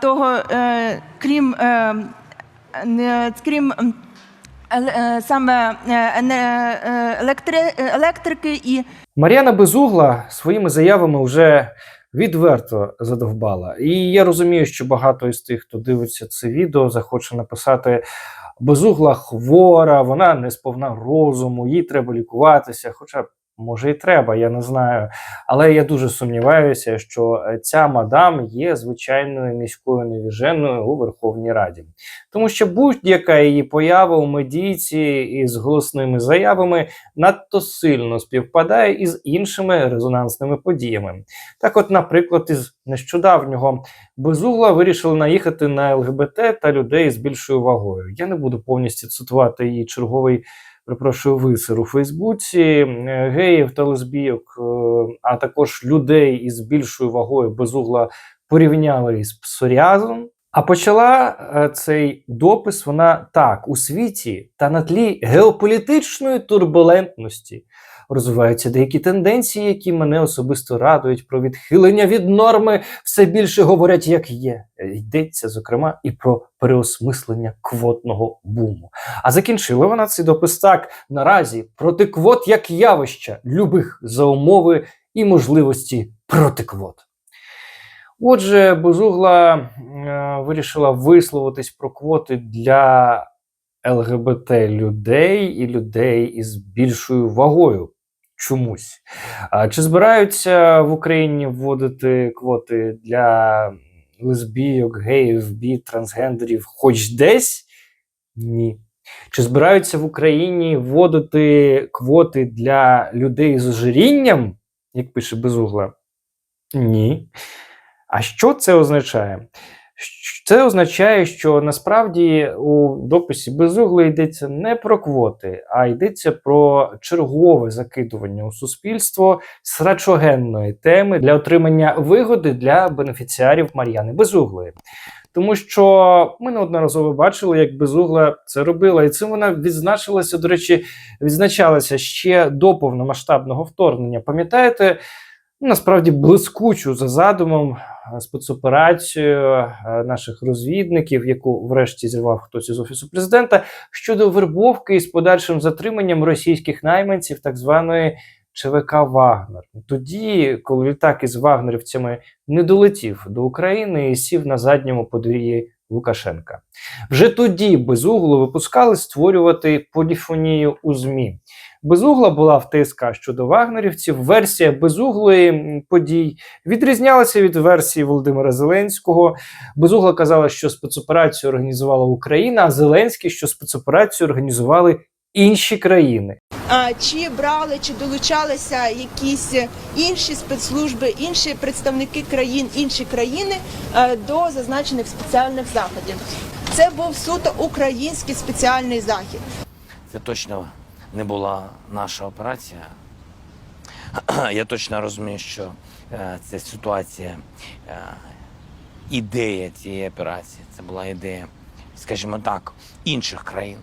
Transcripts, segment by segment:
того, крім, крім саме електри- електрики і Мар'яна Безугла своїми заявами вже відверто задовбала. І я розумію, що багато із тих, хто дивиться це відео, захоче написати. Безугла хвора, вона не сповна розуму, їй треба лікуватися. Хоча, може, і треба, я не знаю. Але я дуже сумніваюся, що е, ця мадам є звичайною міською невіженою у Верховній Раді. Тому що будь-яка її поява у медійці із голосними заявами надто сильно співпадає із іншими резонансними подіями. Так, от, наприклад, із нещодавнього безугла вирішили наїхати на ЛГБТ та людей з більшою вагою. Я не буду повністю цитувати її черговий. Припрошую висер у Фейсбуці геїв та лесбійок, е, а також людей із більшою вагою безугла порівняли із псоріазом. А почала е, цей допис вона так: у світі та на тлі геополітичної турбулентності розвиваються деякі тенденції, які мене особисто радують про відхилення від норми, все більше говорять, як є. Е, Йдеться, зокрема, і про переосмислення квотного буму. А закінчила вона цей допис так: наразі проти квот як явища, любих за умови і можливості проти квот. Отже, Безугла е, вирішила висловитись про квоти для ЛГБТ людей і людей із більшою вагою чомусь. Чи збираються в Україні вводити квоти для лесбійок, геїв, бі, трансгендерів хоч десь? Ні. Чи збираються в Україні вводити квоти для людей з ожирінням, як пише Безугла? Ні. А що це означає? Це означає, що насправді у дописі безугли йдеться не про квоти, а йдеться про чергове закидування у суспільство срачогенної теми для отримання вигоди для бенефіціарів Мар'яни Безуглої. Тому що ми неодноразово бачили, як безугла це робила, і цим вона відзначилася. До речі, відзначалася ще до повномасштабного вторгнення. Пам'ятаєте, насправді блискучу за задумом спецоперацію е, наших розвідників, яку врешті зірвав хтось із офісу президента, щодо вербовки із подальшим затриманням російських найманців так званої ЧВК Вагнер. Тоді, коли літак із вагнерівцями не долетів до України і сів на задньому подвір'ї Лукашенка. Вже тоді безуглу випускали створювати поліфонію у ЗМІ. Безугла була в ТСК щодо вагнерівців. Версія безуглої подій відрізнялася від версії Володимира Зеленського. Безугла казала, що спецоперацію організувала Україна, а Зеленський, що спецоперацію організували інші країни. А, Чи брали, чи долучалися якісь інші спецслужби, інші представники країн, інші країни е, до зазначених спеціальних заходів? Це був суто український спеціальний захід. Це точно не була наша операція. Я точно розумію, що це ситуація, е, ідея цієї операції, це була ідея, скажімо так, інших країн,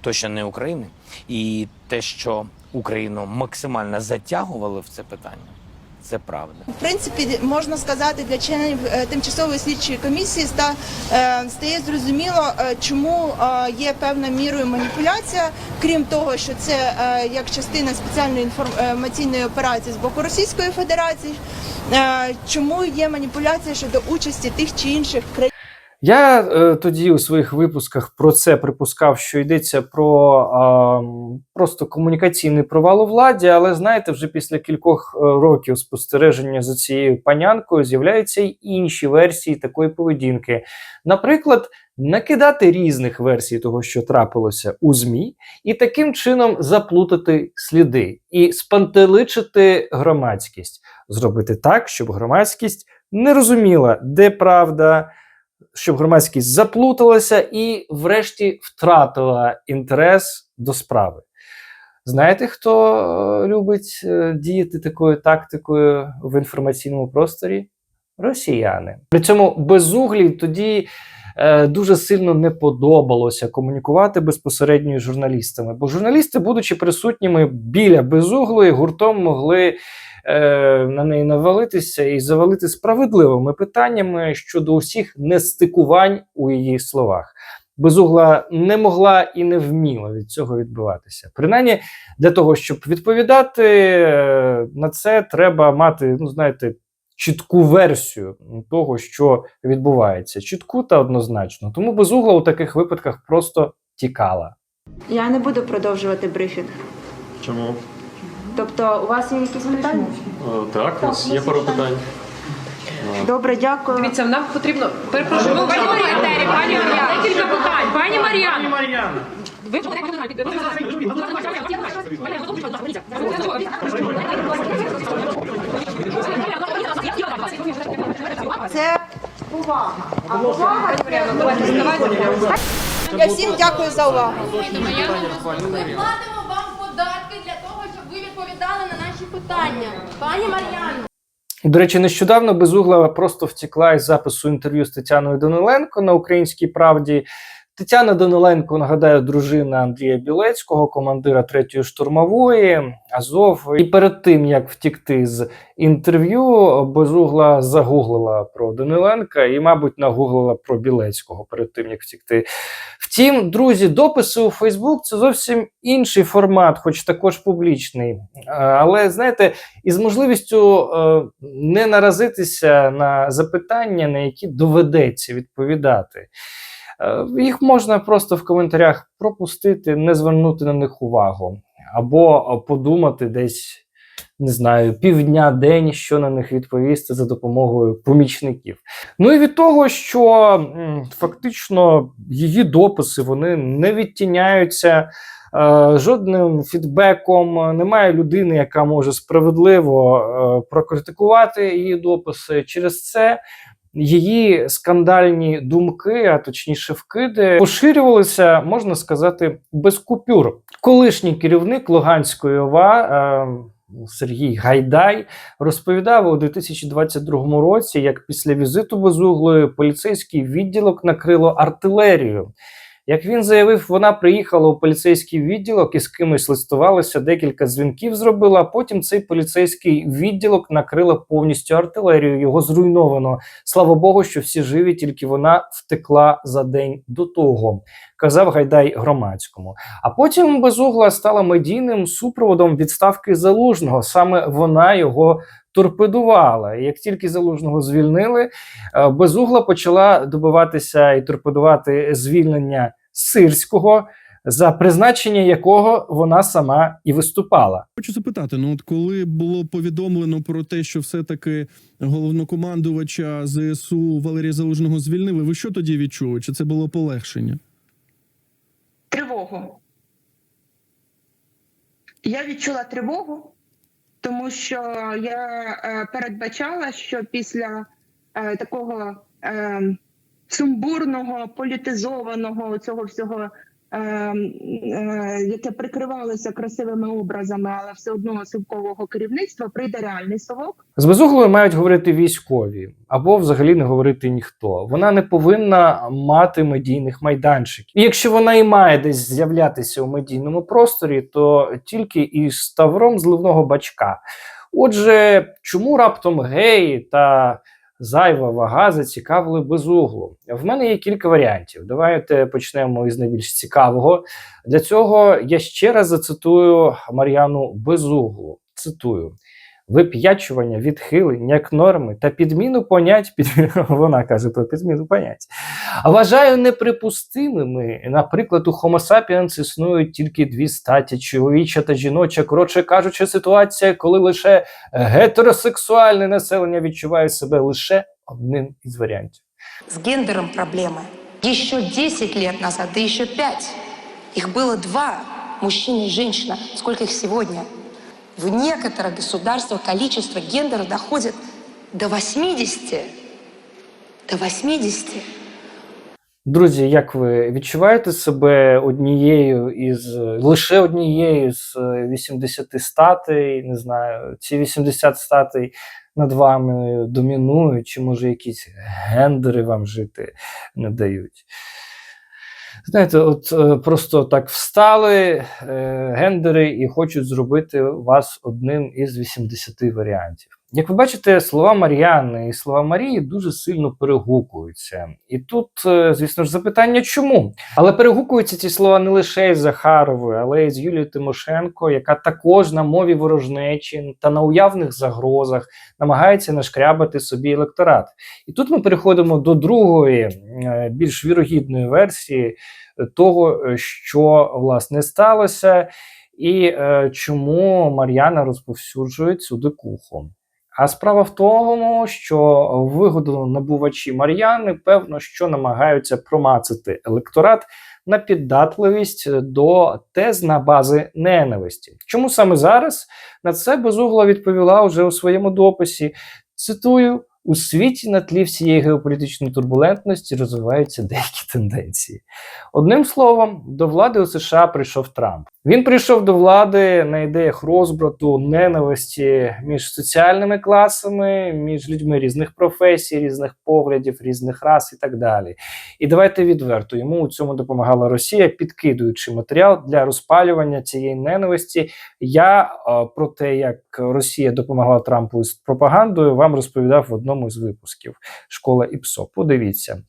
точно не України. І те, що Україну максимально затягували в це питання, це правда. В принципі, можна сказати, для членів е, тимчасової слідчої комісії е, стає зрозуміло, е, чому є певна мірою маніпуляція, крім того, що це як частина спеціальної інформаційної операції з боку Російської Федерації. Чому є маніпуляція щодо участі тих чи інших країн? Я е, тоді у своїх випусках про це припускав, що йдеться про е, просто комунікаційний провал у владі, але знаєте, вже після кількох е, років спостереження за цією панянкою з'являються й інші версії такої поведінки. Наприклад, накидати різних версій того, що трапилося у ЗМІ, і таким чином заплутати сліди і спантеличити громадськість, зробити так, щоб громадськість не розуміла, де правда щоб громадськість заплуталася і, врешті, втратила інтерес до справи. Знаєте, хто е, любить е, діяти такою тактикою в інформаційному просторі? Росіяни. При цьому безуглій тоді е, дуже сильно не подобалося комунікувати безпосередньо з журналістами, бо журналісти, будучи присутніми біля безуглої, гуртом могли на неї навалитися і завалити справедливими питаннями щодо усіх нестикувань у її словах. Безугла не могла і не вміла від цього відбиватися. Принаймні, для того, щоб відповідати е, на це, треба мати, ну знаєте, чітку версію того, що відбувається, чітку та однозначно. Тому безугла у таких випадках просто тікала. Я не буду продовжувати брифінг. Чому? Тобто, у вас є якісь питання? Е, Так, у нас є пару питань. Добре, дякую. Дивіться, нам потрібно перепрошую. Пані Мар'яна, пані Мар'яна, декілька питань. Пані Мар'яна. Ви Це повага. А повага Я всім дякую за увагу. Ми платимо вам податки для ви відповідали на наші питання. Пані Мар'яно. До речі, нещодавно безугла просто втекла із запису інтерв'ю з Тетяною Даниленко на Українській правді. Тетяна Даниленко, нагадаю, дружина Андрія Білецького, командира третьої штурмової Азов. І перед тим як втікти з інтерв'ю, безугла загуглила про Даниленка і, мабуть, нагуглила про Білецького перед тим як втікти. Втім, друзі, дописи у Фейсбук це зовсім інший формат, хоч також публічний. Але знаєте, із можливістю е, не наразитися на запитання, на які доведеться відповідати. Е, Їх можна просто в коментарях пропустити, не звернути на них увагу, або е, подумати десь, не знаю, півдня, день, що на них відповісти за допомогою помічників. Ну і від того, що фактично її дописи вони не відтіняються. е, Жодним фідбеком немає людини, яка може справедливо прокритикувати її дописи. Через це її скандальні думки, а точніше вкиди, поширювалися, можна сказати, без купюр. Колишній керівник Луганської ОВА е, Сергій Гайдай розповідав у 2022 році, як після візиту безуглої поліцейський відділок накрило артилерією. Як він заявив, вона приїхала у поліцейський відділок і з кимось листувалася, декілька дзвінків зробила. а Потім цей поліцейський відділок накрила повністю артилерією. Його зруйновано. Слава Богу, що всі живі, тільки вона втекла за день до того, казав Гайдай громадському. А потім безугла стала медійним супроводом відставки залужного. Саме вона його торпедувала. І як тільки залужного звільнили, е, безугла почала добиватися і торпедувати звільнення сирського. За призначення якого вона сама і виступала. Хочу запитати: ну от коли було повідомлено про те, що все-таки головнокомандувача ЗСУ Валерія Залужного звільнили, ви що тоді відчули? Чи це було полегшення? Тривогу. Я відчула тривогу, тому що я е, передбачала, що після е, такого е, сумбурного, політизованого цього всього, яке прикривалося красивими образами, але все одно силкового керівництва, прийде реальний совок. З безуглою мають говорити військові або взагалі не говорити ніхто. Вона не повинна мати медійних майданчиків. І якщо вона і має десь з'являтися у медійному просторі, то тільки із ставром зливного бачка. Отже, чому раптом геї та зайва вага зацікавили безуглу? В мене є кілька варіантів. Давайте почнемо із найбільш цікавого. Для цього я ще раз зацитую Мар'яну Безуглу. Цитую. Вип'ячування, відхилень, як норми та підміну понять, підміну, вона каже про підміну понять. Вважаю неприпустимими. Наприклад, у Homo sapiens існують тільки дві статі чоловіча та жіноча. Коротше кажучи, ситуація, коли лише гетеросексуальне населення відчуває себе лише одним із варіантів. С гендером проблемы. Еще 10 лет назад, да еще 5. Их было два, мужчина и женщина. Сколько их сегодня? В некоторых государствах количество гендеров доходит до 80. До 80. Друзі, як ви відчуваєте себе однією із лише однією з е, 80 статей? Не знаю, ці 80 статей над вами домінують, чи може якісь гендери вам жити не дають? Знаєте, от е, просто так встали е, гендери і хочуть зробити вас одним із 80 варіантів. Як ви бачите, слова Мар'яни і слова Марії дуже сильно перегукуються. І тут, е, звісно ж, запитання, чому? Але перегукуються ці слова не лише із Захаровою, але й з Юлією Тимошенко, яка також на мові ворожнечі та на уявних загрозах намагається нашкрябати собі електорат. І тут ми переходимо до другої, е, більш вірогідної версії того, е, що власне сталося, і чому Мар'яна розповсюджує цю дикуху. А справа в тому, що вигоду набувачі Мар'яни, певно, що намагаються промацати електорат на піддатливість до тез на бази ненависті. Чому саме зараз на це безугла відповіла вже у своєму дописі? Цитую. У світі на тлі всієї геополітичної турбулентності розвиваються деякі тенденції. Одним словом, до влади у США прийшов Трамп. Він прийшов до влади на ідеях розбрату, ненависті між соціальними класами, між людьми різних професій, різних поглядів, різних рас і так далі. І давайте відверто йому у цьому допомагала Росія, підкидуючи матеріал для розпалювання цієї ненависті. Я е, про те, як Росія допомагала Трампу з пропагандою, вам розповідав в одному з випусків Школа ІПСО. Подивіться.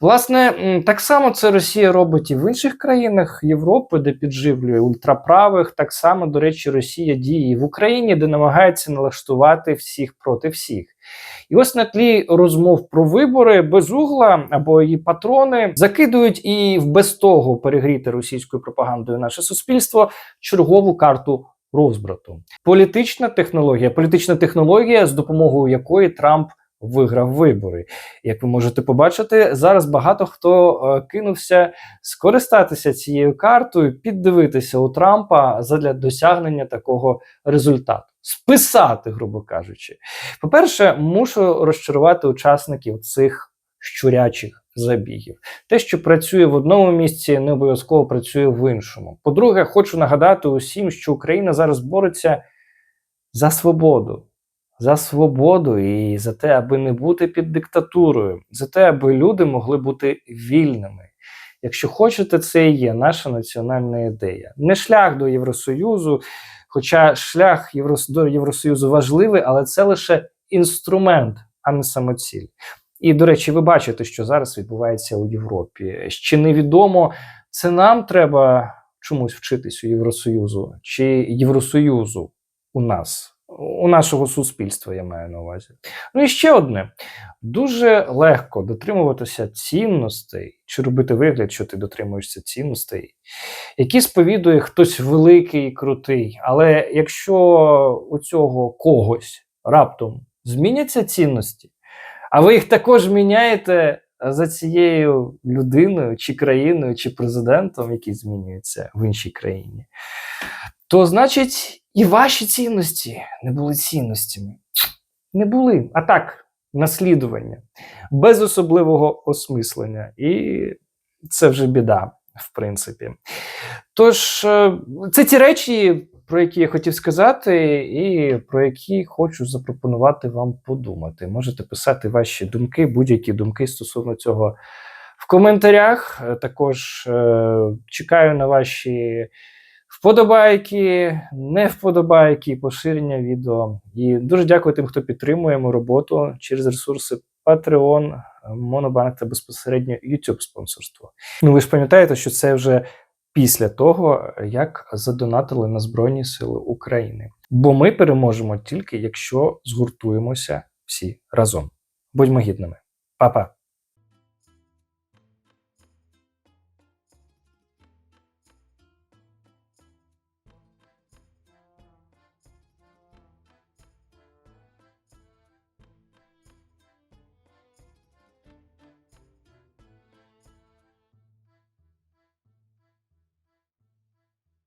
Власне, так само це Росія робить і в інших країнах Європи, де підживлює ультраправих. Так само, до речі, Росія діє і в Україні, де намагається налаштувати всіх проти всіх. І ось на тлі розмов про вибори безугла або її патрони закидують і в без того перегріте російською пропагандою наше суспільство чергову карту розбрату. Політична технологія, політична технологія, з допомогою якої Трамп виграв вибори. Як ви можете побачити, зараз багато хто е, кинувся скористатися цією картою, піддивитися у Трампа задля досягнення такого результату. Списати, грубо кажучи. По-перше, мушу розчарувати учасників цих щурячих забігів. Те, що працює в одному місці, не обов'язково працює в іншому. По-друге, хочу нагадати усім, що Україна зараз бореться за свободу. За свободу і за те, аби не бути під диктатурою, за те, аби люди могли бути вільними. Якщо хочете, це і є наша національна ідея. Не шлях до Євросоюзу, хоча шлях до Євросоюзу важливий, але це лише інструмент, а не самоціль. І, до речі, ви бачите, що зараз відбувається у Європі. Ще невідомо, це нам треба чомусь вчитись у Євросоюзу, чи Євросоюзу у нас, у нашого суспільства, я маю на увазі. Ну і ще одне: дуже легко дотримуватися цінностей, чи робити вигляд, що ти дотримуєшся цінностей, які сповідує хтось великий і крутий. Але якщо у цього когось раптом зміняться цінності, а ви їх також міняєте за цією людиною, чи країною, чи президентом, який змінюється в іншій країні, то значить і ваші цінності не були цінностями. Не були. А так, наслідування, без особливого осмислення. І це вже біда, в принципі. Тож, е, це ті речі, про які я хотів сказати, і про які хочу запропонувати вам подумати. Можете писати ваші думки, будь-які думки стосовно цього в коментарях. Е, Також е, чекаю на ваші вподобайки, не вподобайки, поширення відео. І дуже дякую тим, хто підтримує мою роботу через ресурси Patreon, Монобанк та безпосередньо YouTube спонсорство. Ну ви ж пам'ятаєте, що це вже після того, як задонатили на Збройні Сили України. Бо ми переможемо тільки якщо згуртуємося всі разом. Будьмо гідними. Па-па!